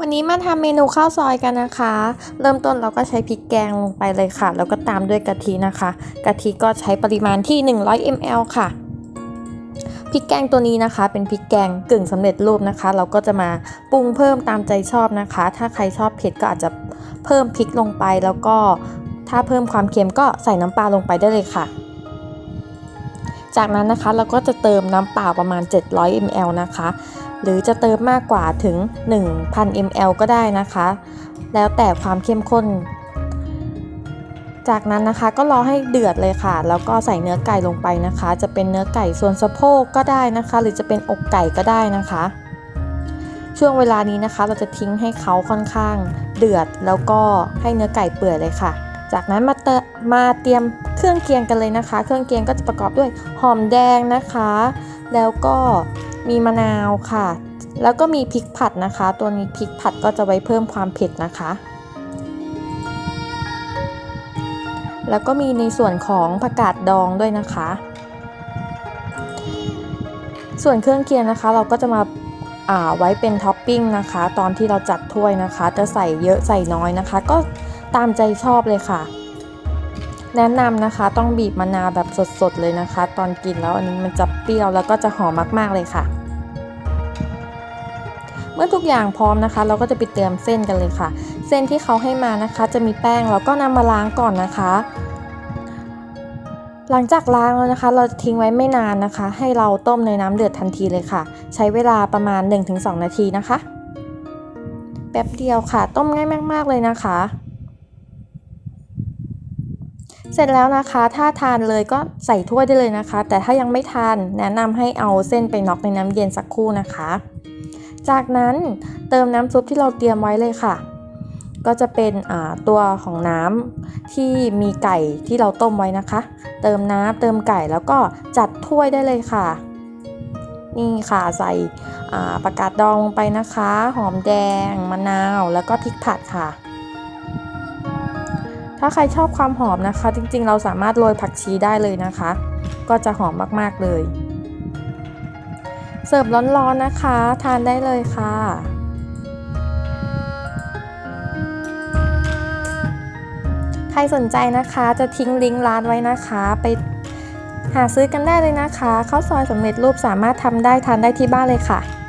วันนี้มาทำเมนูข้าวซอยกันนะคะ เริ่มต้นเราก็ใช้พริกแกงลงไปเลยค่ะ แล้วก็ตามด้วยกะทินะคะ กะทิก็ใช้ปริมาณที่ 100 ml ค่ะพริกแกงตัวนี้นะคะ เป็นพริกแกงกึ่งสำเร็จรูปนะคะ เราก็จะมาปรุงเพิ่มตามใจชอบนะคะ ถ้าใครชอบเผ็ดก็อาจจะเพิ่มพริกลงไปแล้วก็ถ้าเพิ่มความเค็มก็ใส่น้ำปลาลงไปได้เลยค่ะ จากนั้นนะคะเราก็จะเติมน้ำเปล่าประมาณ 700 ml นะคะ หรือจะเติมมากกว่าถึง 1,000 ml ก็ได้นะคะ แล้วแต่ความเข้มข้น จากนั้นนะคะก็รอให้เดือดเลยค่ะ แล้วก็ใส่เนื้อไก่ลงไปนะคะ จะเป็นเนื้อไก่ส่วนสะโพกก็ได้นะคะ หรือจะเป็นอกไก่ก็ได้นะคะ ช่วงเวลานี้นะคะ เราจะทิ้งให้เขาค่อนข้างเดือด แล้วก็ให้เนื้อไก่เปื่อยเลยค่ะจากนั้นมาเตมาเตรียมเครื่องเคียงกันเลยนะคะ เครื่องเคียงก็จะประกอบด้วยหอมแดงนะคะ แล้วก็ มีมะนาวค่ะ แล้วก็มีพริกผัดนะคะ ตัวนี้พริกผัดก็จะไว้เพิ่มความเผ็ดนะคะ แล้วก็มีในส่วนของผักกาดดองด้วยนะคะ ส่วนเครื่องเคียงนะคะ เราก็จะมาอ่าไว้เป็นท็อปปิ้งนะคะ ตอนที่เราจัดถ้วยนะคะ จะใส่เยอะใส่น้อยนะคะ ก็ตามใจชอบเลยค่ะ แนะนำนะคะต้องบีบมะนาวแบบสดๆเลยนะคะ ตอนกินแล้วอันนี้มันจะเปรี้ยวแล้วก็จะหอมมากๆเลยค่ะ เมื่อทุกอย่างพร้อมนะคะ เราก็จะไปเตรียมเส้นกันเลยค่ะ เส้นที่เขาให้มานะคะ จะมีแป้งเราก็นำมาล้างก่อนนะคะ หลังจากล้างแล้วนะคะ เราจะทิ้งไว้ไม่นานนะคะ ให้เราต้มในน้ำเดือดทันทีเลยค่ะ ใช้เวลาประมาณ 1-2 นาทีนะคะ แป๊บเดียวค่ะ ต้มง่ายมาก ๆเลยนะคะ เสร็จแล้วนะคะ ถ้าทานเลยก็ใส่ถ้วยได้เลยนะคะ แต่ถ้ายังไม่ทานแนะนำให้เอาเส้นไปน็อกในน้ำเย็นสักครู่นะคะ จากนั้นเติมน้ำซุปที่เราเตรียมไว้เลยค่ะ ก็จะเป็นตัวของน้ำที่มีไก่ที่เราต้มไว้นะคะ เติมน้ำเติมไก่แล้วก็จัดถ้วยได้เลยค่ะ นี่ค่ะใส่ประกาศดองลงไปนะคะ หอมแดงมะนาวแล้วก็พริกผัดค่ะ ถ้าใครชอบความหอมนะคะ จริงๆ เราสามารถโรยผักชีได้เลยนะคะ ก็จะหอมมากๆเลย เสิร์ฟร้อนๆนะคะ ทานได้เลยค่ะ ใครสนใจนะคะจะทิ้งลิงก์ร้านไว้นะคะ ไปหาซื้อกันได้เลยนะคะข้าวซอยสำเร็จรูปสามารถทำได้ทานได้ที่บ้านเลยค่ะ